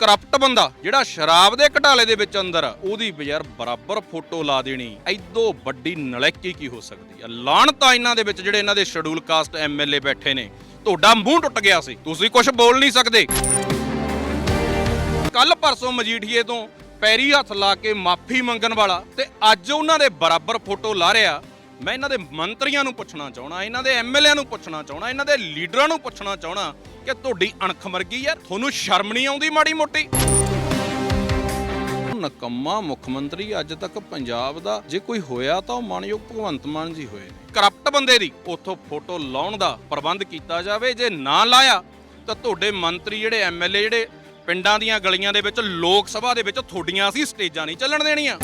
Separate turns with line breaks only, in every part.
Corrupt ਬੰਦਾ ਜਿਹੜਾ ਸ਼ਰਾਬ ਦੇ ਘਟਾਲੇ ਦੇ ਵਿੱਚ ਅੰਦਰ ਆ, ਉਹਦੀ ਵੀ ਬਰਾਬਰ ਫੋਟੋ ਲਾ ਦੇਣੀ। ਐਦੋਂ ਵੱਡੀ ਨਲਾਇਕੀ ਕੀ ਹੋ ਸਕਦੀ ਆ? ਲਾਹਣਤ ਇਹਨਾਂ ਦੇ ਵਿੱਚ ਜਿਹੜੇ ਇਹਨਾਂ ਦੇ ਸ਼ਡਿਊਲ ਕਾਸਟ ਐਮਐਲਏ ਬੈਠੇ ਨੇ ਤੁਹਾਡਾ ਮੂੰਹ ਟੁੱਟ ਗਿਆ ਸੀ ਤੁਸੀਂ ਕੁਝ ਬੋਲ ਨਹੀਂ ਸਕਦੇ। ਕੱਲ ਪਰਸੋਂ ਮਜੀਠੀਏ ਤੋਂ ਪੈਰੀ ਹੱਥ ਲਾ ਕੇ ਮਾਫੀ ਮੰਗਣ ਵਾਲਾ ਤੇ ਅੱਜ ਉਹਨਾਂ ਦੇ ਬਰਾਬਰ ਫੋਟੋ ਲਾ ਰਿਹਾ ਮੈਂ ਇਹਨਾਂ ਦੇ ਮੰਤਰੀਆਂ ਨੂੰ ਪੁੱਛਣਾ ਚਾਹਣਾ ਇਹਨਾਂ ਦੇ ਐਮਐਲਏ ਨੂੰ ਪੁੱਛਣਾ ਚਾਹਣਾ ਇਹਨਾਂ ਦੇ ਲੀਡਰਾਂ ਨੂੰ ਪੁੱਛਣਾ ਚਾਹਣਾ ਕਿ ਤੁਹਾਡੀ ਅਣਖ ਮਰ ਗਈ ਯਾਰ ਤੁਹਾਨੂੰ ਸ਼ਰਮ ਨਹੀਂ ਆਉਂਦੀ ਮਾੜੀ ਮੋਟੀ? ਨਕੰਮਾ ਮੁੱਖ ਮੰਤਰੀ ਅੱਜ ਤੱਕ ਪੰਜਾਬ ਦਾ ਜੇ ਕੋਈ ਹੋਇਆ ਤਾਂ ਉਹ ਮਾਨਯੋਗ ਭਗਵੰਤ ਮਾਨ ਜੀ ਹੋਏ ਨੇ। ਕਰਪਟ ਬੰਦੇ ਦੀ ਉੱਥੋਂ ਫੋਟੋ ਲਾਉਣ ਦਾ ਪ੍ਰਬੰਧ ਕੀਤਾ ਜਾਵੇ ਜੇ ਨਾ ਲਾਇਆ ਤਾਂ ਤੁਹਾਡੇ ਮੰਤਰੀ ਜਿਹੜੇ ਐਮਐਲਏ ਜਿਹੜੇ ਪਿੰਡਾਂ ਦੀਆਂ ਗਲੀਆਂ ਦੇ ਵਿੱਚ ਲੋਕ ਸਭਾ ਦੇ ਵਿੱਚ ਤੁਹਾਡੀਆਂ ਅਸੀਂ ਸਟੇਜਾਂ ਨਹੀਂ ਚੱਲਣ ਦੇਣੀਆਂ।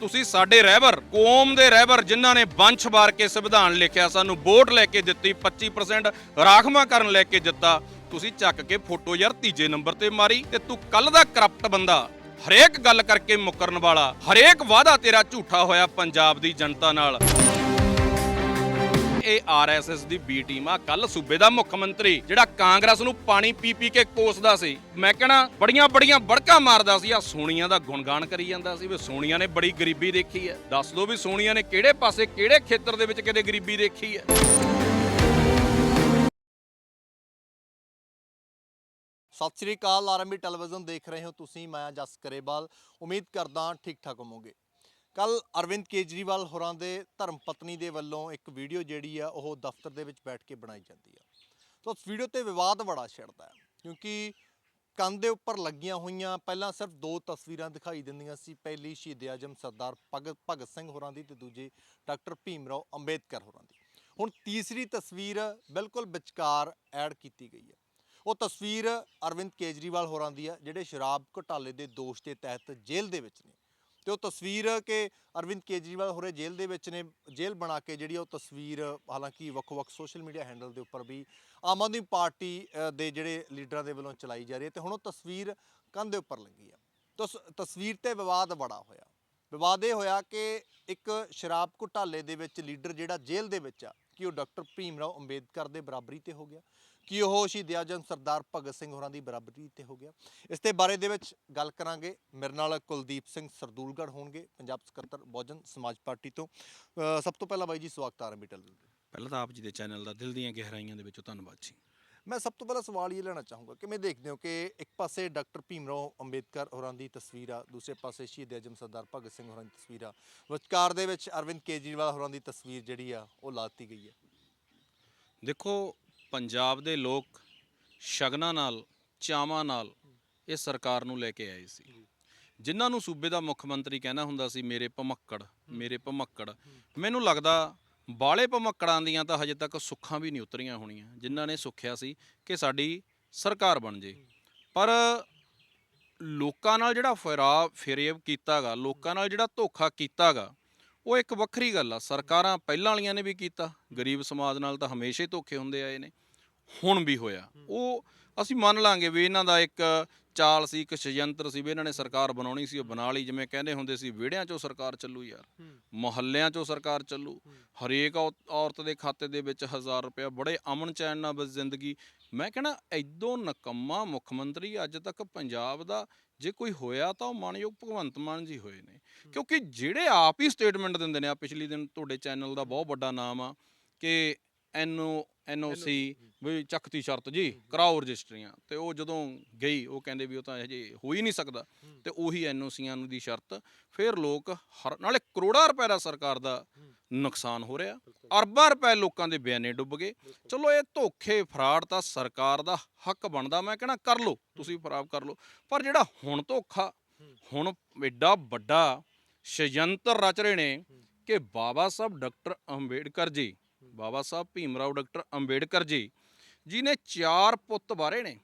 ਤੁਸੀਂ ਸਾਡੇ ਰਹਿਬਰ ਕੌਮ ਦੇ ਰਹਿਬਰ ਜਿਨ੍ਹਾਂ ਨੇ ਵੰਸ਼ ਵਾਰ ਕੇ ਸੰਵਿਧਾਨ ਲਿਖਿਆ, ਸਾਨੂੰ ਵੋਟ ਲੈ ਕੇ ਦਿੱਤੀ 25% ਰਾਖਵਾਂਕਰਨ ਲੈ ਕੇ ਦਿੱਤਾ, ਤੁਸੀਂ ਚੱਕ ਕੇ ਫੋਟੋ ਯਾਰ ਤੀਜੇ ਨੰਬਰ ਤੇ ਮਾਰੀ ਤੇ ਤੂੰ ਕੱਲ ਦਾ ਕਰਪਟ ਬੰਦਾ। ਹਰੇਕ ਗੱਲ ਕਰਕੇ ਮੁੱਕਰਨ ਵਾਲਾ, ਹਰੇਕ ਵਾਅਦਾ ਤੇਰਾ ਝੂਠਾ ਹੋਇਆ ਪੰਜਾਬ ਦੀ ਜਨਤਾ ਨਾਲ। ਇਹ ਆਰਐਸਐਸ ਦੀ ਬੀ ਟੀਮ ਆ। ਕੱਲ ਸੂਬੇ ਦਾ ਮੁੱਖ ਮੰਤਰੀ, ਜਿਹੜਾ ਕਾਂਗਰਸ ਨੂੰ ਪਾਣੀ ਪੀ ਪੀ ਕੇ ਕੋਸਦਾ ਸੀ। ਮੈਂ ਕਹਣਾ, ਬੜੀਆਂ ਬੜੀਆਂ ਬੜਕਾ ਮਾਰਦਾ ਸੀ। ਆ ਸੋਨੀਆ ਦਾ ਗੁਣਗਾਨ ਕਰੀ ਜਾਂਦਾ ਸੀ ਵੀ ਸੋਨੀਆ ਨੇ ਬੜੀ ਗਰੀਬੀ ਦੇਖੀ ਹੈ। ਦੱਸ ਦਿਓ ਵੀ ਸੋਨੀਆ ਨੇ ਕਿਹੜੇ ਪਾਸੇ, ਕਿਹੜੇ ਖੇਤਰ ਦੇ ਵਿੱਚ ਕਿਤੇ ਗਰੀਬੀ ਦੇਖੀ ਹੈ।
ਸਤਿ ਸ੍ਰੀ ਅਕਾਲ, ਆਰਐਮਬੀ ਟੈਲੀਵਿਜ਼ਨ ਦੇਖ ਰਹੇ ਹੋ ਤੁਸੀਂ, ਮੈਂ ਜਸ ਕਰੇਵਾਲ ਉਮੀਦ ਕਰਦਾ ਠੀਕ ਠਾਕ ਹੋਵੋਗੇ। ਕੱਲ ਅਰਵਿੰਦ ਕੇਜਰੀਵਾਲ ਹੋਰਾਂ ਦੇ ਧਰਮ ਪਤਨੀ ਦੇ ਵੱਲੋਂ ਇੱਕ ਵੀਡੀਓ ਜਿਹੜੀ ਆ, ਉਹ ਦਫ਼ਤਰ ਦੇ ਵਿੱਚ ਬੈਠ ਕੇ ਬਣਾਈ ਜਾਂਦੀ ਆ। ਤਾਂ ਉਸ ਵੀਡੀਓ ਤੇ ਵਿਵਾਦ ਬੜਾ ਛਿੜਦਾ ਹੈ, ਕਿਉਂਕਿ ਕੰਨ ਦੇ ਉੱਪਰ ਲੱਗੀਆਂ ਹੋਈਆਂ, ਪਹਿਲਾਂ ਸਿਰਫ ਦੋ ਤਸਵੀਰਾਂ ਦਿਖਾਈ ਦਿੰਦੀਆਂ ਸੀ, ਪਹਿਲੀ ਸ਼ਹੀਦ ਆਜਮ ਸਰਦਾਰ ਭਗਤ ਭਗਤ ਸਿੰਘ ਹੋਰਾਂ ਦੀ ਤੇ ਦੂਜੀ ਡਾਕਟਰ ਭੀਮ ਰਾਓ ਅੰਬੇਦਕਰ ਹੋਰਾਂ ਦੀ। ਹੁਣ ਤੀਸਰੀ ਤਸਵੀਰ ਬਿਲਕੁਲ ਵਿਚਕਾਰ ਐਡ ਕੀਤੀ ਗਈ ਹੈ। ਉਹ ਤਸਵੀਰ ਅਰਵਿੰਦ ਕੇਜਰੀਵਾਲ ਹੋਰਾਂ ਦੀ ਆ, ਜਿਹੜੇ ਸ਼ਰਾਬ ਘੁਟਾਲੇ ਦੇ ਦੋਸ਼ ਦੇ ਤਹਿਤ ਜੇਲ੍ਹ ਦੇ ਵਿੱਚ ਨੇ। ਤੇ ਉਹ ਤਸਵੀਰ ਕਿ ਅਰਵਿੰਦ ਕੇਜਰੀਵਾਲ ਹੋਰੇ ਜੇਲ੍ਹ ਦੇ ਵਿੱਚ ਨੇ, ਜੇਲ੍ਹ ਬਣਾ ਕੇ ਜਿਹੜੀ ਉਹ ਤਸਵੀਰ, ਹਾਲਾਂਕਿ ਵੱਖ-ਵੱਖ ਸੋਸ਼ਲ ਮੀਡੀਆ ਹੈਂਡਲ ਦੇ ਉੱਪਰ ਵੀ ਆਮ ਆਦਮੀ ਪਾਰਟੀ ਦੇ ਜਿਹੜੇ ਲੀਡਰਾਂ ਦੇ ਵੱਲੋਂ ਚਲਾਈ ਜਾ ਰਹੀ ਹੈ ਤੇ ਹੁਣ ਉਹ ਤਸਵੀਰ ਕੰਧ ਦੇ ਉੱਪਰ ਲੱਗੀ ਆ ਤਾਂ ਤਸਵੀਰ ਤੇ ਵਿਵਾਦ ਬੜਾ ਹੋਇਆ। ਵਿਵਾਦ ਇਹ ਹੋਇਆ ਕਿ ਇੱਕ ਸ਼ਰਾਬ ਘੁਟਾਲੇ ਦੇ ਵਿੱਚ ਲੀਡਰ ਜਿਹੜਾ ਜੇਲ੍ਹ ਦੇ ਵਿੱਚ ਆ, ਕਿ ਉਹ ਡਾਕਟਰ ਭੀਮ ਰਾਓ ਅੰਬੇਦਕਰ ਦੇ ਬਰਾਬਰੀ ਤੇ ਹੋ ਗਿਆ। ਕਿ ਉਹ ਸ਼ਹੀਦ ਆਜਮ ਸਰਦਾਰ ਭਗਤ ਸਿੰਘ ਹੋਰਾਂ ਦੀ ਬਰਾਬਰੀ ਤੇ ਹੋ ਗਿਆ? ਇਸ ਦੇ ਬਾਰੇ ਦੇ ਵਿੱਚ ਗੱਲ ਕਰਾਂਗੇ। ਮੇਰੇ ਨਾਲ ਕੁਲਦੀਪ ਸਿੰਘ ਸਰਦੂਲਗੜ੍ਹ ਹੋਣਗੇ ਪੰਜਾਬ ਸਕੱਤਰ ਬਹੁਜਨ ਸਮਾਜ ਪਾਰਟੀ ਤੋਂ। ਅ, ਸਭ ਤੋਂ ਪਹਿਲਾਂ ਬਾਈ ਜੀ ਸਵਾਗਤ ਹੈ ਆਰਮੀ ਟੈਲੀਵਿਜ਼ਨ ਤੇ।
ਪਹਿਲਾਂ ਤਾਂ ਆਪ ਜੀ ਦੇ ਚੈਨਲ ਦਾ ਦਿਲ ਦੀਆਂ ਗਹਿਰਾਈਆਂ ਦੇ ਵਿੱਚੋਂ ਧੰਨਵਾਦ ਜੀ।
ਮੈਂ ਸਭ ਤੋਂ ਪਹਿਲਾਂ ਸਵਾਲ ਇਹ ਲੈਣਾ ਚਾਹੂੰਗਾ ਕਿਵੇਂ ਦੇਖਦੇ ਹੋ ਕਿ ਇੱਕ ਪਾਸੇ ਡਾਕਟਰ ਭੀਮ ਰਾਓ ਅੰਬੇਦਕਰ ਹੋਰਾਂ ਦੀ ਤਸਵੀਰ ਆ ਦੂਸਰੇ ਪਾਸੇ ਸ਼ਹੀਦ ਆਜਮ ਸਰਦਾਰ ਭਗਤ ਸਿੰਘ ਹੋਰਾਂ ਦੀ ਤਸਵੀਰ ਆ। ਵਿਚਕਾਰ ਦੇ ਵਿੱਚ ਅਰਵਿੰਦ ਕੇਜਰੀਵਾਲ ਹੋਰਾਂ ਦੀ ਤਸਵੀਰ ਜਿਹੜੀ ਆ ਉਹ ਲਾਤੀ ਗਈ ਹੈ
ਦੇਖੋ ਪੰਜਾਬ ਦੇ ਲੋਕ ਸ਼ਗਨਾਂ ਨਾਲ ਚਾਵਾਂ ਨਾਲ ਇਹ ਸਰਕਾਰ ਨੂੰ ਲੈ ਕੇ ਆਏ ਸੀ। ਜਿਨ੍ਹਾਂ ਨੂੰ ਸੂਬੇ ਦਾ ਮੁੱਖ ਮੰਤਰੀ ਕਹਿਣਾ ਹੁੰਦਾ ਸੀ ਮੇਰੇ ਭਮੱਕੜ ਮੇਰੇ ਭਮੱਕੜ। ਮੈਨੂੰ ਲੱਗਦਾ ਬਾਲੇ ਭਮੱਕੜਾਂ ਦੀਆਂ ਤਾਂ ਹਜੇ ਤੱਕ ਸੁੱਖਾਂ ਵੀ ਨਹੀਂ ਉਤਰੀਆਂ ਹੋਣੀਆਂ ਜਿਨ੍ਹਾਂ ਨੇ ਸੁੱਖਿਆ ਸੀ ਕਿ ਸਾਡੀ ਸਰਕਾਰ ਬਣ ਜੇ। ਪਰ ਲੋਕਾਂ ਨਾਲ ਜਿਹੜਾ ਫਰਾ ਫਰੇਬ ਕੀਤਾਗਾ ਲੋਕਾਂ ਨਾਲ ਜਿਹੜਾ ਧੋਖਾ ਕੀਤਾਗਾ ਉਹ ਇੱਕ ਵੱਖਰੀ ਗੱਲ ਆ ਸਰਕਾਰਾਂ ਪਹਿਲਾਂ ਵਾਲੀਆਂ ਨੇ ਵੀ ਕੀਤਾ ਗਰੀਬ ਸਮਾਜ ਨਾਲ ਤਾਂ ਹਮੇਸ਼ਾ ਹੀ ਧੋਖੇ ਹੁੰਦੇ ਆਏ ਨੇ ਹੁਣ ਵੀ ਹੋਇਆ। ਉਹ ਅਸੀਂ ਮੰਨ ਲਾਂਗੇ ਵੀ ਇਹਨਾਂ ਦਾ ਇੱਕ ਚਾਲ ਸੀ ਇੱਕ ਸ਼ਯੰਤਰ ਸੀ ਵੀ ਇਹਨਾਂ ਨੇ ਸਰਕਾਰ ਬਣਾਉਣੀ ਸੀ ਉਹ ਬਣਾ ਲਈ ਜਿਵੇਂ ਕਹਿੰਦੇ ਹੁੰਦੇ ਸੀ ਵਿਹੜਿਆਂ 'ਚੋਂ ਸਰਕਾਰ ਚੱਲੂ ਯਾਰ ਮੁਹੱਲਿਆਂ 'ਚੋਂ ਸਰਕਾਰ ਚੱਲੂ ਹਰੇਕ ਔਰਤ ਦੇ ਖਾਤੇ ਦੇ ਵਿੱਚ 1000 ਰੁਪਇਆ ਬੜੇ ਅਮਨ ਚੈਨ ਨਾਲ ਬਸ ਜ਼ਿੰਦਗੀ ਮੈਂ ਕਹਿੰਦਾ ਐਦੋਂ ਨਕੰਮਾ ਮੁੱਖ ਮੰਤਰੀ ਅੱਜ ਤੱਕ ਪੰਜਾਬ ਦਾ ਜੇ ਕੋਈ ਹੋਇਆ ਤਾਂ ਉਹ ਮਾਨਯੋਗ ਭਗਵੰਤ ਮਾਨ ਜੀ ਹੋਏ ਨੇ। ਕਿਉਂਕਿ ਜਿਹੜੇ ਆਪ ਹੀ ਸਟੇਟਮੈਂਟ ਦਿੰਦੇ ਨੇ ਆ ਪਿਛਲੀ ਦਿਨ ਤੁਹਾਡੇ ਚੈਨਲ ਦਾ ਬਹੁਤ ਵੱਡਾ ਨਾਮ ਆ ਕਿ ਐਨਓ ਐਨਓਸੀ ਵੀ ਚੱਕਤੀ ਸ਼ਰਤ ਜੀ ਕਰਾਓ ਰਜਿਸਟਰੀਆਂ। ਤੇ ਉਹ ਜਦੋਂ ਗਈ ਉਹ ਕਹਿੰਦੇ ਵੀ ਉਹ ਤਾਂ ਹਜੇ ਹੋ ਹੀ ਨਹੀਂ ਸਕਦਾ। ਤੇ ਉਹੀ ਐਨਓਸੀਆਂ ਨੂੰ ਦੀ ਸ਼ਰਤ। ਫਿਰ ਲੋਕ ਹਰ- ਨਾਲੇ ਕਰੋੜਾਂ ਰੁਪਏ ਦਾ ਸਰਕਾਰ ਦਾ ਨੁਕਸਾਨ ਹੋ ਰਿਹਾ। ਅਰਬਾਂ ਰੁਪਏ ਲੋਕਾਂ ਦੇ ਬਿਆਨੇ ਡੁੱਬ ਗਏ। ਚਲੋ ਇਹ ਧੋਖੇ ਫਰਾਡ ਤਾਂ ਸਰਕਾਰ ਦਾ ਹੱਕ ਬਣਦਾ। ਮੈਂ ਕਹਿੰਦਾ ਕਰ ਲਓ ਤੁਸੀਂ ਫਰਾਡ ਕਰ ਲਓ। ਪਰ ਜਿਹੜਾ ਹੁਣ ਧੋਖਾ ਹੁਣ ਐਡਾ ਵੱਡਾ ਸ਼ਯੰਤਰ ਰਚ ਰਹੇ ਨੇ ਕਿ ਬਾਬਾ ਸਾਹਿਬ ਡਾਕਟਰ ਅੰਬੇਡਕਰ ਜੀ ਬਾਬਾ ਸਾਹਿਬ ਭੀਮ ਰਾਓ, ਡਾਕਟਰ ਅੰਬੇਡਕਰ ਜੀ ਜੀ ਚਾਰ ਪੁੱਤ ਬਾਰੇ ਨੇ।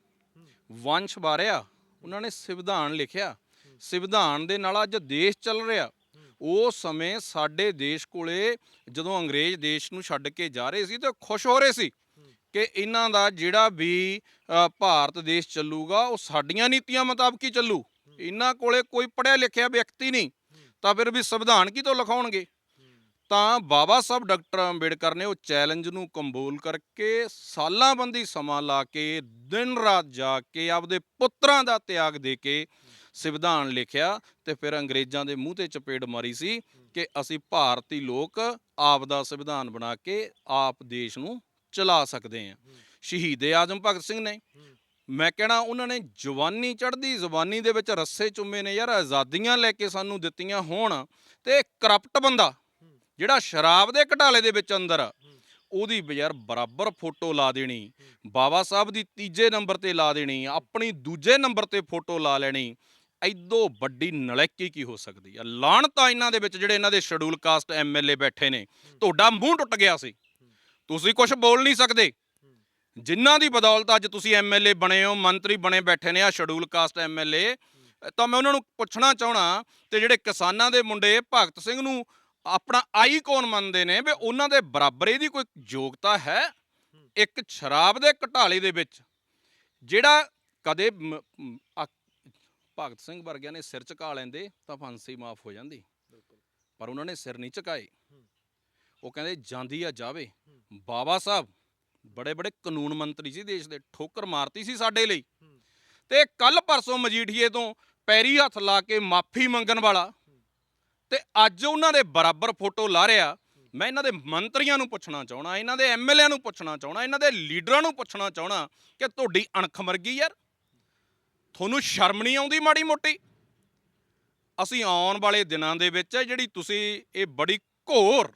ਵੰਸ਼ ਬਾਰਿਆ ਉਹਨਾਂ ਨੇ ਸੰਵਿਧਾਨ ਲਿਖਿਆ। ਸੰਵਿਧਾਨ ਦੇ ਨਾਲ ਅੱਜ ਦੇਸ਼ ਚੱਲ ਰਿਹਾ। ਉਹ ਸਮੇਂ ਸਾਡੇ ਦੇਸ਼ ਕੋਲੇ ਜਦੋਂ ਅੰਗਰੇਜ਼ ਦੇਸ਼ ਨੂੰ ਛੱਡ ਕੇ ਜਾ ਰਹੇ ਸੀ, ਤੇ ਖੁਸ਼ ਹੋ ਰਹੇ ਸੀ ਕਿ ਇਹਨਾਂ ਦਾ ਜਿਹੜਾ ਵੀ ਭਾਰਤ ਦੇਸ਼ ਚੱਲੂਗਾ, ਉਹ ਸਾਡੀਆਂ ਨੀਤੀਆਂ ਮੁਤਾਬਕ ਹੀ ਚੱਲੂ। ਇਹਨਾਂ ਕੋਲੇ ਕੋਈ ਪੜਿਆ ਲਿਖਿਆ ਵਿਅਕਤੀ ਨਹੀਂ, ਤਾਂ ਫਿਰ ਵੀ ਸੰਵਿਧਾਨ ਕੀ ਤੋਂ ਲਿਖਾਉਣਗੇ? ਤਾਂ ਬਾਬਾ ਸਾਹਿਬ ਡਾਕਟਰ ਅੰਬੇਡਕਰ ਨੇ ਉਹ ਚੈਲੰਜ ਨੂੰ ਕੰਬੂਲ ਕਰਕੇ ਸਾਲਾਂ ਬੰਦੀ ਸਮਾਂ ਲਾ ਕੇ ਦਿਨ ਰਾਤ ਜਾ ਕੇ ਆਪਦੇ ਪੁੱਤਰਾਂ ਦਾ ਤਿਆਗ ਦੇ ਕੇ ਸੰਵਿਧਾਨ ਲਿਖਿਆ ਤੇ ਫਿਰ ਅੰਗਰੇਜ਼ਾਂ ਦੇ ਮੂੰਹ ਤੇ ਚਪੇੜ ਮਾਰੀ ਸੀ ਕਿ ਅਸੀਂ ਭਾਰਤੀ ਲੋਕ ਆਪ ਦਾ ਸੰਵਿਧਾਨ ਬਣਾ ਕੇ ਆਪ ਦੇਸ਼ ਨੂੰ ਚਲਾ ਸਕਦੇ ਹਾਂ। ਸ਼ਹੀਦ ਆਜ਼ਮ ਭਗਤ ਸਿੰਘ ਨੇ। ਮੈਂ ਕਹਿਣਾ ਉਹਨਾਂ ਨੇ ਜਵਾਨੀ ਚੜ੍ਹਦੀ ਜ਼ੁਬਾਨੀ ਦੇ ਵਿੱਚ ਰੱਸੇ ਚੁੰਮੇ ਨੇ ਯਾਰ, ਆਜ਼ਾਦੀਆਂ ਲੈ ਕੇ ਸਾਨੂੰ ਦਿੱਤੀਆਂ ਹੋਣ ਤੇ ਕਰਪਟ ਬੰਦਾ। ਜਿਹੜਾ ਸ਼ਰਾਬ ਦੇ ਘਟਾਲੇ ਦੇ ਵਿੱਚ ਅੰਦਰ ਉਹਦੀ ਯਾਰ ਬਰਾਬਰ ਫੋਟੋ ਲਾ ਦੇਣੀ ਬਾਬਾ ਸਾਹਿਬ ਦੀ ਤੀਜੇ ਨੰਬਰ ਤੇ ਲਾ ਦੇਣੀ ਆਪਣੀ ਦੂਜੇ ਨੰਬਰ ਤੇ ਫੋਟੋ ਲਾ ਲੈਣੀ ਐਦੋਂ ਵੱਡੀ ਨਲੈਕੀ ਕੀ ਹੋ ਸਕਦੀ ਆ? ਲਾਹਣਤਾ ਇਹਨਾਂ ਦੇ ਵਿੱਚ ਜਿਹੜੇ ਇਹਨਾਂ ਦੇ ਸ਼ਡਿਊਲ ਕਾਸਟ ਐਮਐਲਏ ਬੈਠੇ ਨੇ ਤੁਹਾਡਾ ਮੂੰਹ ਟੁੱਟ ਗਿਆ ਸੀ। ਤੁਸੀਂ ਕੁਝ ਬੋਲ ਨਹੀਂ ਸਕਦੇ। ਜਿਨ੍ਹਾਂ ਦੀ ਬਦੌਲਤ ਅੱਜ ਤੁਸੀਂ ਐਮਐਲਏ ਬਣੇ ਹੋ ਮੰਤਰੀ ਬਣੇ ਬੈਠੇ ਨੇ ਆ ਸ਼ਡਿਊਲ ਕਾਸਟ ਐਮਐਲਏ ਤਾਂ ਮੈਂ ਉਹਨਾਂ ਨੂੰ ਪੁੱਛਣਾ ਚਾਹਣਾ ਤੇ ਜਿਹੜੇ ਕਿਸਾਨਾਂ ਦੇ ਮੁੰਡੇ ਭਗਤ ਸਿੰਘ ਨੂੰ ਆਪਣਾ ਆਈਕਨ ਮੰਨਦੇ ਨੇ ਵੀ ਉਹਨਾਂ ਦੇ ਬਰਾਬਰ ਇਹਦੀ ਕੋਈ ਯੋਗਤਾ ਹੈ? ਇੱਕ ਸ਼ਰਾਬ ਦੇ ਘਟਾਲੇ ਦੇ ਵਿੱਚ ਜਿਹੜਾ ਕਦੇ ਭਗਤ ਸਿੰਘ ਵਰਗਿਆਂ ਨੇ ਸਿਰ ਝੁਕਾ ਲੈਂਦੇ ਤਾਂ ਫਾਂਸੀ ਮਾਫ ਹੋ ਜਾਂਦੀ। ਪਰ ਉਹਨਾਂ ਨੇ ਸਿਰ ਨਹੀਂ ਝੁਕਾਏ। ਉਹ ਕਹਿੰਦੇ ਜਾਂਦੀ ਆ ਜਾਵੇ। ਬਾਬਾ ਸਾਹਿਬ ਬੜੇ ਬੜੇ ਕਾਨੂੰਨ ਮੰਤਰੀ ਸੀ ਦੇਸ਼ ਦੇ ਠੋਕਰ ਮਾਰਤੀ ਸੀ ਸਾਡੇ ਲਈ। ਤੇ ਕੱਲ ਪਰਸੋਂ ਮਜੀਠੀਏ ਤੋਂ ਪੈਰੀ ਹੱਥ ਲਾ ਕੇ ਮਾਫੀ ਮੰਗਣ ਵਾਲਾ ਤੇ ਅੱਜ ਉਹਨਾਂ ਦੇ ਬਰਾਬਰ ਫੋਟੋ ਲਾ ਰਿਹਾ, ਮੈਂ ਇਹਨਾਂ ਦੇ ਮੰਤਰੀਆਂ ਨੂੰ ਪੁੱਛਣਾ ਚਾਹਣਾ, ਇਹਨਾਂ ਦੇ ਐਮਐਲਏ ਨੂੰ ਪੁੱਛਣਾ ਚਾਹਣਾ, ਇਹਨਾਂ ਦੇ ਲੀਡਰਾਂ ਨੂੰ ਪੁੱਛਣਾ ਚਾਹਣਾ ਕਿ ਤੁਹਾਡੀ ਅਣਖ ਮਰ ਗਈ ਯਾਰ। ਤੁਹਾਨੂੰ ਸ਼ਰਮ ਨਹੀਂ ਆਉਂਦੀ ਮਾੜੀ ਮੋਟੀ? ਅਸੀਂ ਆਉਣ ਵਾਲੇ ਦਿਨਾਂ ਦੇ ਵਿੱਚ ਜਿਹੜੀ ਤੁਸੀਂ ਇਹ ਬੜੀ ਘੋਰ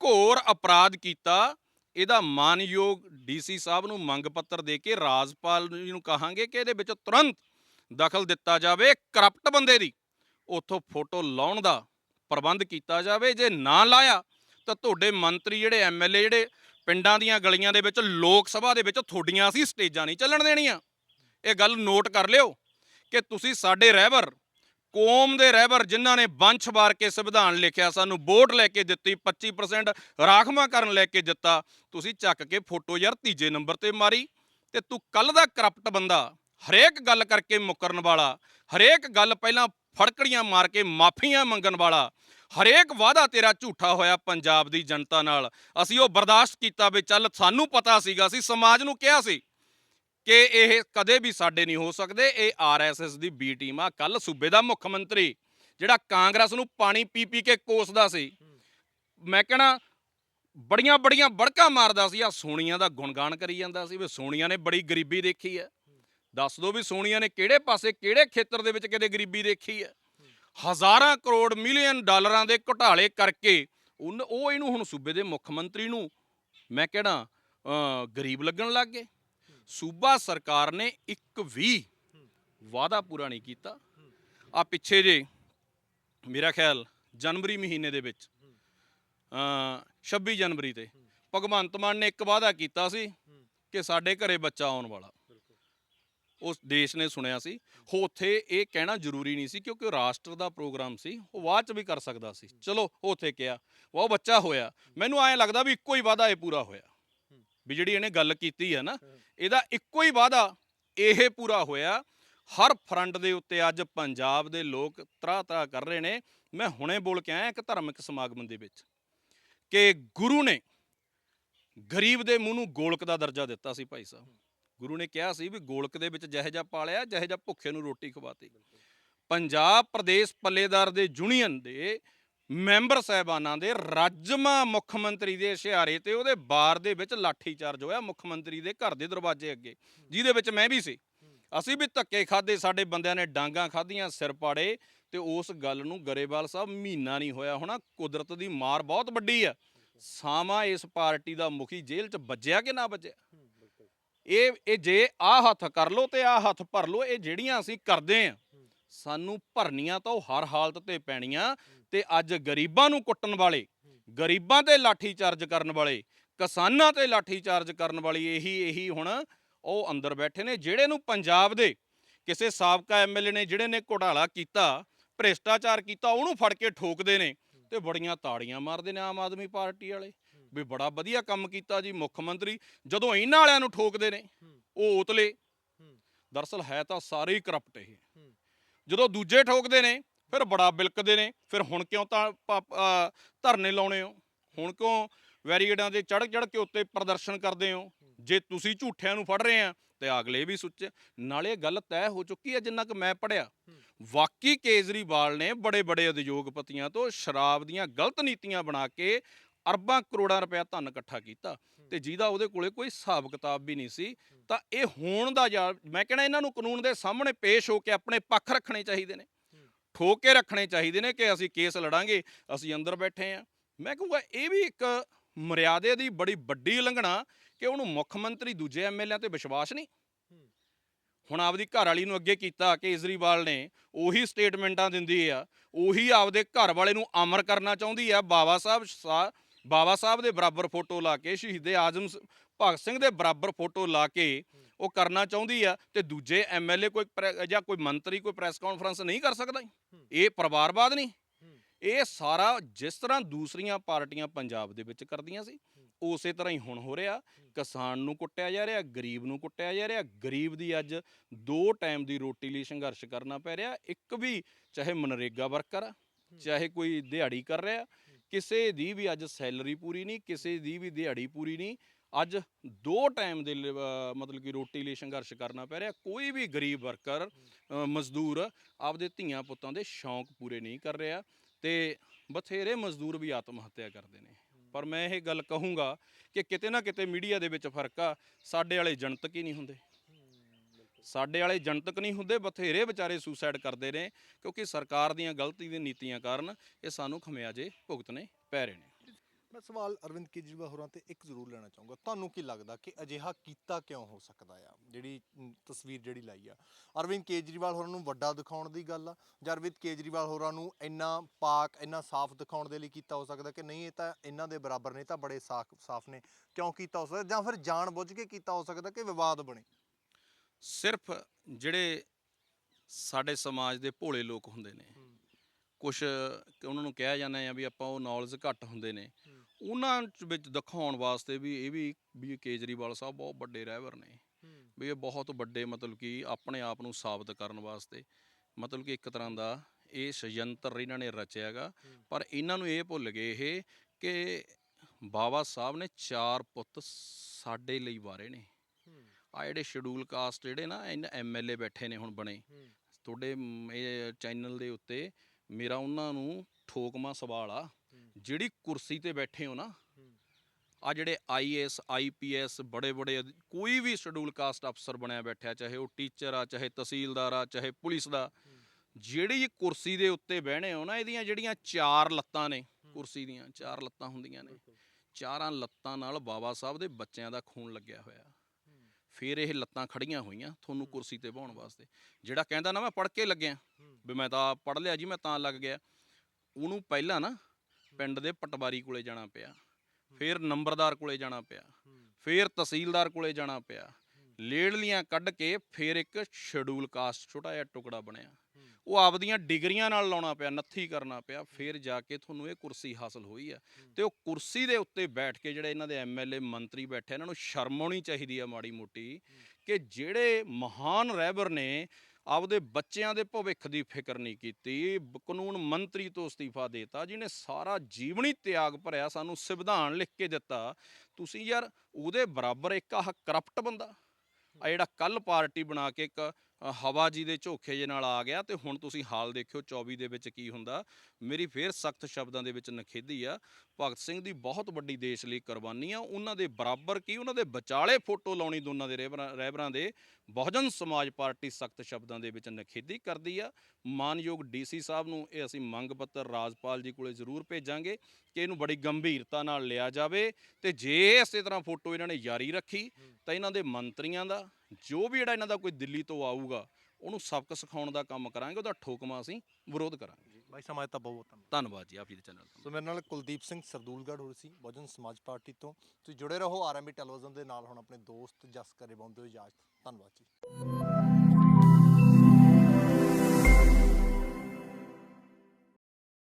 ਘੋਰ ਅਪਰਾਧ ਕੀਤਾ, ਇਹਦਾ ਮਾਨਯੋਗ ਡੀਸੀ ਸਾਹਿਬ ਨੂੰ ਮੰਗ ਪੱਤਰ ਦੇ ਕੇ ਰਾਜਪਾਲ ਜੀ ਨੂੰ ਕਹਾਂਗੇ ਕਿ ਇਹਦੇ ਵਿੱਚ ਤੁਰੰਤ ਦਖਲ ਦਿੱਤਾ ਜਾਵੇ ਕਰਪਟ ਬੰਦੇ ਦੀ। ਉੱਥੋਂ ਫੋਟੋ ਲਾਉਣ ਦਾ ਪ੍ਰਬੰਧ ਕੀਤਾ ਜਾਵੇ, ਜੇ ਨਾ ਲਾਇਆ, ਤਾਂ ਤੁਹਾਡੇ ਮੰਤਰੀ ਜਿਹੜੇ ਐਮਐਲਏ ਜਿਹੜੇ ਪਿੰਡਾਂ ਦੀਆਂ ਗਲੀਆਂ ਦੇ ਵਿੱਚ, ਲੋਕ ਸਭਾ ਦੇ ਵਿੱਚ ਤੁਹਾਡੀਆਂ ਅਸੀਂ ਸਟੇਜਾਂ ਨਹੀਂ ਚੱਲਣ ਦੇਣੀਆਂ। ਇਹ ਗੱਲ ਨੋਟ ਕਰ ਲਿਓ ਕਿ ਤੁਸੀਂ ਸਾਡੇ ਰਹਿਬਰ, ਕੌਮ ਦੇ ਰਹਿਬਰ ਜਿਨ੍ਹਾਂ ਨੇ ਬੰਛ ਵਾਰ ਕੇ ਸੰਵਿਧਾਨ ਲਿਖਿਆ, ਸਾਨੂੰ ਵੋਟ ਲੈ ਕੇ ਦਿੱਤੀ 25% ਰਾਖਵਾਂ ਕਰਨ ਲੈ ਕੇ ਦਿੱਤਾ, ਤੁਸੀਂ ਚੱਕ ਕੇ ਫੋਟੋ ਯਾਰ ਤੀਜੇ ਨੰਬਰ ਤੇ ਮਾਰੀ। ਤੇ ਤੂੰ ਕੱਲ ਦਾ ਕਰਪਟ ਬੰਦਾ, ਹਰੇਕ ਗੱਲ ਕਰਕੇ ਮੁਕਰਨ ਵਾਲਾ, ਹਰੇਕ ਗੱਲ ਪਹਿਲਾਂ ਫੜਕੜੀਆਂ ਮਾਰ ਕੇ ਮਾਫੀਆਂ ਮੰਗਣ ਵਾਲਾ। ਹਰੇਕ ਵਾਅਦਾ ਤੇਰਾ ਝੂਠਾ ਹੋਇਆ ਪੰਜਾਬ ਦੀ ਜਨਤਾ ਨਾਲ। ਅਸੀਂ ਉਹ ਬਰਦਾਸ਼ਤ ਕੀਤਾ ਵੀ ਚੱਲ ਸਾਨੂੰ ਪਤਾ ਸੀਗਾ, ਅਸੀਂ ਸਮਾਜ ਨੂੰ ਕਿਹਾ ਸੀ ਕਿ ਇਹ ਕਦੇ ਵੀ ਸਾਡੇ ਨਹੀਂ ਹੋ ਸਕਦੇ। ਇਹ ਆਰਐਸਐਸ ਦੀ ਬੀ ਟੀਮ ਆ। ਕੱਲ ਸੂਬੇ ਦਾ ਮੁੱਖ ਮੰਤਰੀ, ਜਿਹੜਾ ਕਾਂਗਰਸ ਨੂੰ ਪਾਣੀ ਪੀ ਪੀ ਕੇ ਕੋਸਦਾ ਸੀ, ਮੈਂ ਕਹਣਾ ਬੜੀਆਂ ਬੜੀਆਂ ਬੜਕਾ ਮਾਰਦਾ ਸੀ। ਆ ਸੋਨੀਆ ਦਾ ਗੁਣਗਾਨ ਕਰੀ ਜਾਂਦਾ ਸੀ ਵੀ ਸੋਨੀਆ ਨੇ ਬੜੀ ਗਰੀਬੀ ਦੇਖੀ ਹੈ ਦੱਸ ਦਿਓ ਵੀ ਸੋਨੀਆ ਨੇ ਕਿਹੜੇ ਪਾਸੇ ਕਿਹੜੇ ਖੇਤਰ ਦੇ ਵਿੱਚ ਕਦੇ ਗਰੀਬੀ ਦੇਖੀ ਹੈ? ਹਜ਼ਾਰਾਂ ਕਰੋੜ ਮਿਲੀਅਨ ਡਾਲਰਾਂ ਦੇ ਘੁਟਾਲੇ ਕਰਕੇ ਉਨ- ਉਹ ਇਹਨੂੰ ਹੁਣ ਸੂਬੇ ਦੇ ਮੁੱਖ ਮੰਤਰੀ ਨੂੰ ਮੈਂ ਕਿਹੜਾ ਗਰੀਬ ਲੱਗਣ ਲੱਗ ਗਏ। ਸੂਬਾ ਸਰਕਾਰ ਨੇ ਇੱਕ ਵੀ ਵਾਅਦਾ ਪੂਰਾ ਨਹੀਂ ਕੀਤਾ। ਆ ਪਿੱਛੇ ਜੇ ਮੇਰਾ ਖਿਆਲ ਜਨਵਰੀ ਮਹੀਨੇ ਦੇ ਵਿੱਚ ਅ 26 ਜਨਵਰੀ ਤੇ ਭਗਵੰਤ ਮਾਨ ਨੇ ਇੱਕ ਵਾਅਦਾ ਕੀਤਾ ਸੀ ਕਿ ਸਾਡੇ ਘਰੇ ਬੱਚਾ ਆਉਣ ਵਾਲਾ। ਉਸ ਦੇਸ਼ ਨੇ ਸੁਣਿਆ ਸੀ। ਉਹ ਉੱਥੇ ਇਹ ਕਹਿਣਾ ਜ਼ਰੂਰੀ ਨਹੀਂ ਸੀ ਕਿਉਂਕਿ ਉਹ ਰਾਸ਼ਟਰ ਦਾ ਪ੍ਰੋਗਰਾਮ ਸੀ। ਉਹ ਬਾਅਦ ਚ ਵੀ ਕਰ ਸਕਦਾ ਸੀ। ਚਲੋ, ਉਹ ਉੱਥੇ ਕਿਹਾ ਉਹ ਬੱਚਾ ਹੋਇਆ। ਮੈਨੂੰ ਐਂ ਲੱਗਦਾ ਵੀ ਇੱਕੋ ਹੀ ਵਾਅਦਾ ਇਹ ਪੂਰਾ ਹੋਇਆ। ਵੀ ਜਿਹੜੀ ਇਹਨੇ ਗੱਲ ਕੀਤੀ ਹੈ ਨਾ, ਇਹਦਾ ਇੱਕੋ ਹੀ ਵਾਅਦਾ ਇਹ ਪੂਰਾ ਹੋਇਆ। ਹਰ ਫਰੰਟ ਦੇ ਉੱਤੇ ਅੱਜ ਪੰਜਾਬ ਦੇ ਲੋਕ ਤਰਾ ਤਰਾ ਕਰ ਰਹੇ ਨੇ। ਮੈਂ ਹੁਣੇ ਬੋਲ ਕੇ ਆਇਆ ਇੱਕ ਧਾਰਮਿਕ ਸਮਾਗਮ ਦੇ ਵਿੱਚ ਕਿ ਗੁਰੂ ਨੇ ਗਰੀਬ ਦੇ ਮੂੰਹ ਨੂੰ ਗੋਲਕ ਦਾ ਦਰਜਾ ਦਿੱਤਾ ਸੀ ਭਾਈ ਸਾਹਿਬ। ਗੁਰੂ ਨੇ ਕਿਹਾ ਸੀ ਵੀ ਗੋਲਕ ਦੇ ਵਿੱਚ ਜਿਹੋ ਜਿਹਾ ਪਾਲਿਆ, ਜਿਹੋ ਜਿਹਾ ਭੁੱਖੇ ਨੂੰ ਰੋਟੀ ਖਵਾਤੀ। ਪੰਜਾਬ ਪ੍ਰਦੇਸ਼ ਪੱਲੇਦਾਰ ਦੇ ਯੂਨੀਅਨ ਦੇ ਮੈਂਬਰ ਸਾਹਿਬਾਨਾਂ ਦੇ ਰਾਜਮਾ ਮੁੱਖ ਮੰਤਰੀ ਦੇ ਇਸ਼ਾਰੇ ਤੇ ਉਹਦੇ ਬਾਰ ਦੇ ਵਿੱਚ ਲਾਠੀ ਚਾਰਜ ਹੋਇਆ ਮੁੱਖ ਮੰਤਰੀ ਦੇ ਘਰ ਦੇ ਦਰਵਾਜ਼ੇ ਅੱਗੇ। ਜਿਹਦੇ ਵਿੱਚ ਮੈਂ ਵੀ ਸੀ। ਅਸੀਂ ਵੀ ਧੱਕੇ ਖਾਦੇ ਸਾਡੇ ਬੰਦਿਆਂ ਨੇ ਡਾਂਗਾ ਖਾਧੀਆਂ, ਸਿਰ ਪਾੜੇ ਤੇ ਉਸ ਗੱਲ ਨੂੰ ਗਰੇਵਾਲ ਸਾਹਿਬ ਮਹੀਨਾ ਨਹੀਂ ਹੋਇਆ ਹੋਣਾ, ਕੁਦਰਤ ਦੀ ਮਾਰ ਬਹੁਤ ਵੱਡੀ ਆ। ਸਾਮਾ ਇਸ ਪਾਰਟੀ ਦਾ ਮੁਖੀ ਜੇਲ੍ਹ 'ਚ ਵੱਜਿਆ ਕਿ ਨਾ ਵੱਜਿਆ? ਇਹ ਇਹ ਜੇ ਆ ਹੱਥ ਕਰ ਲੋ ਤੇ ਆ ਹੱਥ ਭਰ ਲੋ ਇਹ ਜਿਹੜੀਆਂ ਅਸੀਂ ਕਰਦੇ ਆ ਸਾਨੂੰ ਭਰਨੀਆਂ ਤਾਂ ਉਹ ਹਰ ਹਾਲਤ ਤੇ ਪੈਣੀਆਂ ਤੇ ਅੱਜ ਗਰੀਬਾਂ ਨੂੰ ਕੁੱਟਣ ਵਾਲੇ ਗਰੀਬਾਂ ਤੇ ਲਾਠੀ ਚਾਰਜ ਕਰਨ ਵਾਲੇ ਕਿਸਾਨਾਂ ਤੇ ਲਾਠੀ ਚਾਰਜ ਕਰਨ ਵਾਲੀ ਇਹੀ ਇਹੀ ਹੁਣ ਉਹ ਅੰਦਰ ਬੈਠੇ ਨੇ ਜਿਹੜੇ ਨੂੰ ਪੰਜਾਬ ਦੇ ਕਿਸੇ ਸਾਬਕਾ ਐਮਐਲਏ ਨੇ ਜਿਹੜੇ ਨੇ ਘੁਟਾਲਾ ਕੀਤਾ ਭ੍ਰਿਸ਼ਟਾਚਾਰ ਕੀਤਾ ਉਹਨੂੰ ਫੜ ਕੇ ਠੋਕਦੇ ਨੇ ਤੇ ਬੜੀਆਂ ਤਾੜੀਆਂ ਮਾਰਦੇ ਨੇ ਆਮ ਆਦਮੀ ਪਾਰਟੀ ਵਾਲੇ। ਵੀ ਬੜਾ ਵਧੀਆ ਕੰਮ ਕੀਤਾ ਜੀ ਮੁੱਖ ਮੰਤਰੀ। ਜਦੋਂ ਇਹਨਾਂ ਵਾਲਿਆਂ ਨੂੰ ਠੋਕਦੇ ਨੇ ਉਹ ਉਤਲੇ। ਦਰਸਲ ਹੈ ਤਾਂ ਸਾਰੇ ਹੀ ਕਰਪਟ ਇਹ। ਜਦੋਂ ਦੂਜੇ ਠੋਕਦੇ ਨੇ ਫਿਰ ਬੜਾ ਬਿਲਕਦੇ ਨੇ ਫਿਰ ਹੁਣ ਕਿਉਂ ਤਾਂ ਧਰਨੇ ਲਾਉਣੇ ਹੋ? ਹੁਣ ਕਿਉਂ ਵੈਰੀਗੇਟਾਂ ਤੇ ਚੜ ਚੜ ਕੇ ਉੱਤੇ ਪ੍ਰਦਰਸ਼ਨ ਕਰਦੇ ਹੋ? ਜੇ ਤੁਸੀਂ ਝੂਠਿਆਂ ਨੂੰ ਫੜ ਰਹੇ ਆ ਤੇ ਅਗਲੇ ਵੀ ਸੁੱਚ। ਨਾਲੇ ਗੱਲ ਤੈਅ ਹੋ ਚੁੱਕੀ ਹੈ ਜਿੰਨਾ ਕਿ ਮੈਂ ਪੜਿਆ ਵਾਕਈ ਕੇਜਰੀਵਾਲ ਨੇ ਬੜੇ ਬੜੇ ਉਦਯੋਗਪਤੀਆਂ ਤੋਂ ਸ਼ਰਾਬ ਦੀਆਂ ਗਲਤ ਨੀਤੀਆਂ ਬਣਾ ਕੇ ਅਰਬਾਂ ਕਰੋੜਾਂ ਰੁਪਇਆ ਧਨ ਇਕੱਠਾ ਕੀਤਾ ਤੇ ਜਿਹਦਾ ਉਹਦੇ ਕੋਲੇ ਕੋਈ ਹਿਸਾਬ ਕਿਤਾਬ ਵੀ ਨਹੀਂ ਸੀ ਤਾਂ ਇਹ ਹੋਣ ਦਾ ਮੈਂ ਕਹਿੰਦਾ ਇਹਨਾਂ ਨੂੰ ਕਾਨੂੰਨ ਦੇ ਸਾਹਮਣੇ ਪੇਸ਼ ਹੋ ਕੇ ਆਪਣੇ ਪੱਖ ਰੱਖਣੇ ਚਾਹੀਦੇ ਨੇ। ਠੋਕ ਕੇ ਰੱਖਣੇ ਚਾਹੀਦੇ ਨੇ ਕਿ ਅਸੀਂ ਕੇਸ ਲੜਾਂਗੇ ਅਸੀਂ ਅੰਦਰ ਬੈਠੇ ਆ। ਮੈਂ ਕਹੂੰਗਾ ਇਹ ਵੀ ਇੱਕ ਮਰਿਆਦੇ ਦੀ ਬੜੀ ਵੱਡੀ ਉਲੰਘਣਾ ਕਿ ਉਹਨੂੰ ਮੁੱਖ ਮੰਤਰੀ ਦੂਜੇ ਐਮਐਲਏ ਤੇ ਵਿਸ਼ਵਾਸ ਨਹੀਂ। ਹੁਣ ਆਪਦੀ ਘਰ ਵਾਲੀ ਨੂੰ ਅੱਗੇ ਕੀਤਾ ਕੇਜਰੀਵਾਲ ਨੇ ਉਹੀ ਸਟੇਟਮੈਂਟਾਂ ਦਿੰਦੀ ਆ ਉਹੀ ਆਪਦੇ ਘਰ ਵਾਲੇ ਨੂੰ ਅਮਰ ਕਰਨਾ ਚਾਹੁੰਦੀ ਆ ਬਾਬਾ ਸਾਹਿਬ ਬਾਬਾ ਸਾਹਿਬ ਦੇ ਬਰਾਬਰ ਫੋਟੋ ਲਾ ਕੇ ਸ਼ਹੀਦੇ ਆਜ਼ਮ ਭਗਤ ਸਿੰਘ ਦੇ ਬਰਾਬਰ ਫੋਟੋ ਲਾ ਕੇ ਉਹ ਕਰਨਾ ਚਾਹੁੰਦੀ ਆ ਤੇ ਦੂਜੇ ਐਮਐਲਏ ਕੋਈ ਜਾਂ ਕੋਈ ਮੰਤਰੀ ਕੋਈ ਪ੍ਰੈਸ ਕਾਨਫਰੰਸ ਨਹੀਂ ਕਰ ਸਕਦਾ ਇਹ ਪਰਿਵਾਰਵਾਦ ਨਹੀਂ। ਇਹ ਸਾਰਾ ਜਿਸ ਤਰ੍ਹਾਂ ਦੂਸਰੀਆਂ ਪਾਰਟੀਆਂ ਪੰਜਾਬ ਦੇ ਵਿੱਚ ਕਰਦੀਆਂ ਸੀ ਉਸੇ ਤਰ੍ਹਾਂ ਹੀ ਹੁਣ ਹੋ ਰਿਹਾ। ਕਿਸਾਨ ਨੂੰ ਕੁੱਟਿਆ ਜਾ ਰਿਹਾ ਗਰੀਬ ਨੂੰ ਕੁੱਟਿਆ ਜਾ ਰਿਹਾ। ਗਰੀਬ ਦੀ ਅੱਜ ਦੋ ਟਾਈਮ ਦੀ ਰੋਟੀ ਲਈ ਸੰਘਰਸ਼ ਕਰਨਾ ਪੈ ਰਿਹਾ। ਇੱਕ ਵੀ ਚਾਹੇ ਮਨਰੇਗਾ ਵਰਕਰ ਚਾਹੇ ਕੋਈ ਦਿਹਾੜੀ ਕਰ ਰਿਹਾ ਕਿਸੇ ਦੀ ਵੀ ਅੱਜ ਸੈਲਰੀ ਪੂਰੀ ਨਹੀਂ ਕਿਸੇ ਦੀ ਵੀ ਦਿਹਾੜੀ ਪੂਰੀ ਨਹੀਂ ਅੱਜ ਦੋ ਟਾਈਮ ਦੇ ਲਈ, ਮਤਲਬ ਕਿ ਰੋਟੀ ਲਈ ਸੰਘਰਸ਼ ਕਰਨਾ ਪੈ ਰਿਹਾ। ਕੋਈ ਵੀ ਗਰੀਬ ਵਰਕਰ ਮਜ਼ਦੂਰ ਆਪਦੇ ਧੀਆਂ ਪੁੱਤਾਂ ਦੇ ਸ਼ੌਂਕ ਪੂਰੇ ਨਹੀਂ ਕਰ ਰਿਹਾ ਤੇ ਬਥੇਰੇ ਮਜ਼ਦੂਰ ਵੀ ਆਤਮ ਹੱਤਿਆ ਕਰਦੇ ਨੇ। ਪਰ ਮੈਂ ਇਹ ਗੱਲ ਕਹੂੰਗਾ ਕਿ ਕਿਤੇ ਨਾ ਕਿਤੇ ਮੀਡੀਆ ਦੇ ਵਿੱਚ ਫ਼ਰਕ ਆ ਸਾਡੇ ਵਾਲੇ ਜਨਤਕ ਹੀ ਨਹੀਂ ਹੁੰਦੇ। ਸਾਡੇ ਵਾਲੇ ਜਨਤਕ ਨਹੀਂ ਹੁੰਦੇ, ਬਥੇਰੇ ਵਿਚਾਰੇ ਸੁਸਾਈਡ ਕਰਦੇ ਨੇ, ਕਿਉਂਕਿ ਸਰਕਾਰ ਦੀਆਂ ਗਲਤੀ ਦੀਆਂ ਨੀਤੀਆਂ ਕਾਰਨ ਇਹ ਸਾਨੂੰ ਖਮਿਆਜੇ ਭੁਗਤਣੇ ਪੈ ਰਹੇ ਨੇ।
ਮੈਂ ਸਵਾਲ ਅਰਵਿੰਦ ਕੇਜਰੀਵਾਲ ਹੋਰਾਂ ਤੇ ਇੱਕ ਜ਼ਰੂਰ ਲੈਣਾ ਚਾਹੂੰਗਾ। ਤੁਹਾਨੂੰ ਕੀ ਲੱਗਦਾ ਕਿ ਅਜਿਹਾ ਕੀਤਾ ਕਿਉਂ ਹੋ ਸਕਦਾ ਆ? ਜਿਹੜੀ ਤਸਵੀਰ ਜਿਹੜੀ ਲਾਈ ਆ। ਅਰਵਿੰਦ ਕੇਜਰੀਵਾਲ ਹੋਰਾਂ ਨੂੰ ਵੱਡਾ ਦਿਖਾਉਣ ਦੀ ਗੱਲ ਆ, ਜਾਂ ਅਰਵਿੰਦ ਕੇਜਰੀਵਾਲ ਹੋਰਾਂ ਨੂੰ ਇੰਨਾ ਪਾਕ, ਇੰਨਾ ਸਾਫ਼ ਦਿਖਾਉਣ ਦੇ ਲਈ ਕੀਤਾ ਹੋ ਸਕਦਾ ਕਿ ਨਹੀਂ, ਇਹ ਤਾਂ ਇਹਨਾਂ ਦੇ ਬਰਾਬਰ ਨੇ ਤਾਂ ਬੜੇ ਸਾਫ਼ ਸਾਫ਼ ਨੇ। ਕਿਉਂ ਕੀਤਾ ਹੋ ਸਕਦਾ? ਜਾਂ ਫਿਰ ਜਾਣ ਬੁੱਝ ਕੇ ਕੀਤਾ ਹੋ ਸਕਦਾ ਕਿ ਵਿਵਾਦ ਬਣੇ?
ਸਿਰਫ ਜਿਹੜੇ ਸਾਡੇ ਸਮਾਜ ਦੇ ਭੋਲੇ ਲੋਕ ਹੁੰਦੇ ਨੇ ਕੁਝ ਉਹਨਾਂ ਨੂੰ ਕਿਹਾ ਜਾਂਦਾ ਆ ਵੀ ਆਪਾਂ ਉਹ ਨੌਲੇਜ ਘੱਟ ਹੁੰਦੇ ਨੇ ਉਹਨਾਂ ਵਿੱਚ ਦਿਖਾਉਣ ਵਾਸਤੇ ਵੀ ਇਹ ਵੀ ਵੀ ਕੇਜਰੀਵਾਲ ਸਾਹਿਬ ਬਹੁਤ ਵੱਡੇ ਰਹਿਬਰ ਨੇ। ਵੀ ਇਹ ਬਹੁਤ ਵੱਡੇ ਮਤਲਬ ਕਿ ਆਪਣੇ ਆਪ ਨੂੰ ਸਾਬਤ ਕਰਨ ਵਾਸਤੇ ਮਤਲਬ ਕਿ ਇੱਕ ਤਰ੍ਹਾਂ ਦਾ ਇਹ ਸ਼ਯੰਤਰ ਇਹਨਾਂ ਨੇ ਰਚਿਆਗਾ ਪਰ ਇਹਨਾਂ ਨੂੰ ਇਹ ਭੁੱਲ ਗਏ ਇਹ ਕਿ ਬਾਬਾ ਸਾਹਿਬ ਨੇ ਚਾਰ ਪੁੱਤ ਸਾਡੇ ਲਈ ਵਾਰੇ ਨੇ। ਆ ਜਿਹੜੇ ਸ਼ਡਿਊਲ ਕਾਸਟ ਜਿਹੜੇ ਨਾ ਇਹਨਾਂ ਐਮਐਲਏ ਬੈਠੇ ਨੇ ਹੁਣ ਬਣੇ। ਤੁਹਾਡੇ ਇਹ ਚੈਨਲ ਦੇ ਉੱਤੇ ਮੇਰਾ ਉਹਨਾਂ ਨੂੰ ਠੋਕਮਾ ਸਵਾਲ ਆ। ਜਿਹੜੀ ਕੁਰਸੀ ਤੇ ਬੈਠੇ ਹੋ ਨਾ ਆ ਜਿਹੜੇ ਆਈਐਸ ਆਈਪੀਐਸ ਬੜੇ ਬੜੇ ਕੋਈ ਵੀ ਸ਼ਡਿਊਲ ਕਾਸਟ ਅਫਸਰ ਬਣਿਆ ਬੈਠਿਆ ਚਾਹੇ ਉਹ ਟੀਚਰ ਆ ਚਾਹੇ ਤਹਿਸੀਲਦਾਰ ਆ ਚਾਹੇ ਪੁਲਿਸ ਦਾ ਜਿਹੜੀ ਕੁਰਸੀ ਦੇ ਉੱਤੇ ਬਹਿਣੇ ਹੋ ਨਾ ਇਹਦੀਆਂ ਜਿਹੜੀਆਂ ਚਾਰ ਲੱਤਾਂ ਨੇ ਕੁਰਸੀ ਦੀਆਂ ਚਾਰ ਲੱਤਾਂ ਹੁੰਦੀਆਂ ਨੇ। ਚਾਰਾਂ ਲੱਤਾਂ ਨਾਲ ਬਾਬਾ ਸਾਹਿਬ ਦੇ ਬੱਚਿਆਂ ਦਾ ਖੂਨ ਲੱਗਿਆ ਹੋਇਆ। ਫਿਰ ਇਹ ਲੱਤਾਂ ਖੜੀਆਂ ਹੋਈਆਂ ਤੁਹਾਨੂੰ ਕੁਰਸੀ ਤੇ ਬਹਾਉਣ ਵਾਸਤੇ। ਜਿਹੜਾ ਕਹਿੰਦਾ ਨਾ ਮੈਂ ਪੜ ਕੇ ਲੱਗਿਆ ਵੀ ਮੈਂ ਤਾਂ ਪੜ ਲਿਆ ਜੀ ਮੈਂ ਤਾਂ ਲੱਗ ਗਿਆ। ਉਹਨੂੰ ਪਹਿਲਾਂ ਨਾ ਪਿੰਡ ਦੇ ਪਟਵਾਰੀ ਕੋਲੇ ਜਾਣਾ ਪਿਆ ਫਿਰ ਨੰਬਰਦਾਰ ਕੋਲੇ ਜਾਣਾ ਪਿਆ ਫਿਰ ਤਹਿਸੀਲਦਾਰ ਕੋਲੇ ਜਾਣਾ ਪਿਆ। ਲੇੜਲੀਆਂ ਕੱਢ ਕੇ ਫਿਰ ਇੱਕ ਸ਼ਡਿਊਲ ਕਾਸਟ ਛੋਟਾ ਜਿਹਾ ਟੁਕੜਾ ਬਣਿਆ। ਉਹ ਆਪਦੀਆਂ ਡਿਗਰੀਆਂ ਨਾਲ ਲਾਉਣਾ ਪਿਆ ਨੱਥੀ ਕਰਨਾ ਪਿਆ ਫਿਰ ਜਾ ਕੇ ਤੁਹਾਨੂੰ ਇਹ ਕੁਰਸੀ ਹਾਸਲ ਹੋਈ ਆ। ਤੇ ਉਹ ਕੁਰਸੀ ਦੇ ਉੱਤੇ ਬੈਠ ਕੇ ਜਿਹੜੇ ਇਹਨਾਂ ਦੇ ਐਮਐਲਏ ਮੰਤਰੀ ਬੈਠੇ ਇਹਨਾਂ ਨੂੰ ਸ਼ਰਮ ਆਉਣੀ ਚਾਹੀਦੀ ਆ ਮਾੜੀ ਮੋਟੀ ਕਿ ਜਿਹੜੇ ਮਹਾਨ ਰਹਿਬਰ ਨੇ ਆਪਦੇ ਬੱਚਿਆਂ ਦੇ ਭਵਿੱਖ ਦੀ ਫਿਕਰ ਨਹੀਂ ਕੀਤੀ ਕਾਨੂੰਨ ਮੰਤਰੀ ਤੋਂ ਅਸਤੀਫਾ ਦੇਤਾ ਜਿਹਨੇ ਸਾਰਾ ਜੀਵਨੀ ਤਿਆਗ ਭਰਿਆ ਸਾਨੂੰ ਸੰਵਿਧਾਨ ਲਿਖ ਕੇ ਦਿੱਤਾ। ਤੁਸੀਂ ਯਾਰ ਉਹਦੇ ਬਰਾਬਰ ਇੱਕ ਆਹ ਕਰਪਟ ਬੰਦਾ ਆ ਜਿਹੜਾ ਕੱਲ ਪਾਰਟੀ ਬਣਾ ਕੇ ਇੱਕ ਹਵਾ ਜੀ ਦੇ ਝੋਖੇ ਜੇ ਨਾਲ ਆ ਗਿਆ ਤੇ ਹੁਣ ਤੁਸੀਂ ਹਾਲ ਦੇਖਿਓ 24 ਦੇ ਵਿੱਚ ਕੀ ਹੁੰਦਾ। ਮੇਰੀ ਫੇਰ ਸਖਤ ਸ਼ਬਦਾਂ ਦੇ ਵਿੱਚ ਨਖੇਦੀ ਆ। ਭਗਤ ਸਿੰਘ ਦੀ ਬਹੁਤ ਵੱਡੀ ਦੇਸ਼ ਲਈ ਕੁਰਬਾਨੀ ਆ। ਉਹਨਾਂ ਦੇ ਬਰਾਬਰ ਕੀ? ਉਹਨਾਂ ਦੇ ਵਿਚਾਲੇ ਫੋਟੋ ਲਾਉਣੀ ਦੋਨਾਂ ਦੇ ਰਹਿਬਰਾਂ ਦੇ। ਬਹੁਜਨ ਸਮਾਜ ਪਾਰਟੀ ਸਖਤ ਸ਼ਬਦਾਂ ਦੇ ਵਿੱਚ ਨਖੇਦੀ ਕਰਦੀ ਆ। ਮਾਨਯੋਗ ਡੀਸੀ ਸਾਹਿਬ ਨੂੰ ਇਹ ਅਸੀਂ ਮੰਗ ਪੱਤਰ ਰਾਜਪਾਲ ਜੀ ਕੋਲੇ ਜ਼ਰੂਰ ਭੇਜਾਂਗੇ ਕਿ ਇਹਨੂੰ ਬੜੀ ਗੰਭੀਰਤਾ ਨਾਲ ਲਿਆ ਜਾਵੇ ਤੇ ਜੇ ਇਸੇ ਤਰ੍ਹਾਂ ਫੋਟੋ ਇਹਨਾਂ ਨੇ ਜਾਰੀ ਰੱਖੀ ਤਾਂ ਇਹਨਾਂ ਦੇ ਮੰਤਰੀਆਂ ਦਾ ਜੋ ਵੀ ਜਿਹੜਾ ਇਹਨਾਂ ਦਾ ਕੋਈ ਦਿੱਲੀ ਤੋਂ ਆਊਗਾ ਉਹਨੂੰ ਸਬਕ ਸਿਖਾਉਣ ਦਾ ਕੰਮ ਕਰਾਂਗੇ ਉਹਦਾ ਠੋਕਮਾ ਅਸੀਂ ਵਿਰੋਧ ਕਰਾਂਗੇ।
ਬਾਈ ਸਮਾਜ ਤਾਂ ਬਹੁਤ ਧੰਨਵਾਦ।
ਧੰਨਵਾਦ ਜੀ ਆਪ ਜੀ ਦੇ ਚੈਨਲ ਤੋਂ।
ਸੋ ਮੇਰੇ ਨਾਲ ਕੁਲਦੀਪ ਸਿੰਘ ਸਰਦੂਲਗੜ੍ਹ ਹੋ ਸੀ ਬਹੁਜਨ ਸਮਾਜ ਪਾਰਟੀ ਤੋਂ। ਤੁਸੀਂ ਜੁੜੇ ਰਹੋ ਆਰਐਮਬੀ ਟੈਲੀਵਿਜ਼ਨ ਦੇ ਨਾਲ ਹੁਣ ਆਪਣੇ ਦੋਸਤ ਜਸ ਕਰੇ ਬੰਦੇ ਹੋ ਇਜਾਜ਼ਤ ਧੰਨਵਾਦ ਜੀ।